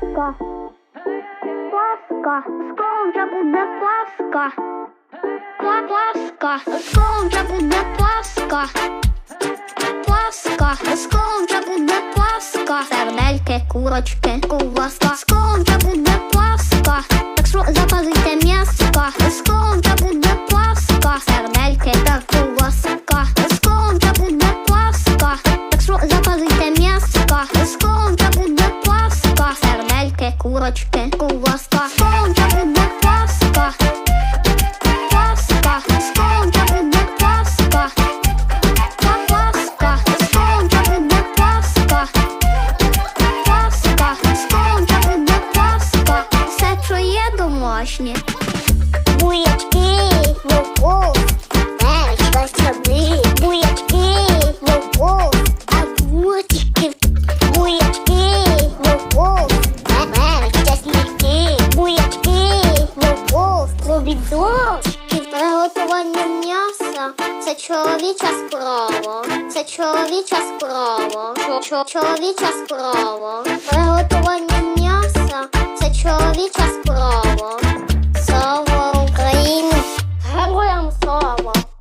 Паска. Паска. Скоро вже буде Паска. Паска. Скоро вже буде Паска. Паска. Скоро вже буде Паска. Сердельки, курочки, ковбаска. Скоро вже буде Паска. Так що запазуйте м'яска. Скоро вже буде Паска. Сердельки та ковбаска. Скоро вже буде Паска. Так що запазуйте м'яска. Скоро курочки, ковбаска. Скоро вже буде Паска. Паска. Вже буде Паска. Паска, скоро буде. Все, що є домашнє. Буячки, помідорчики, приготування м'яса, це чоловіча справа, це чоловіча справа, чоловіча справа.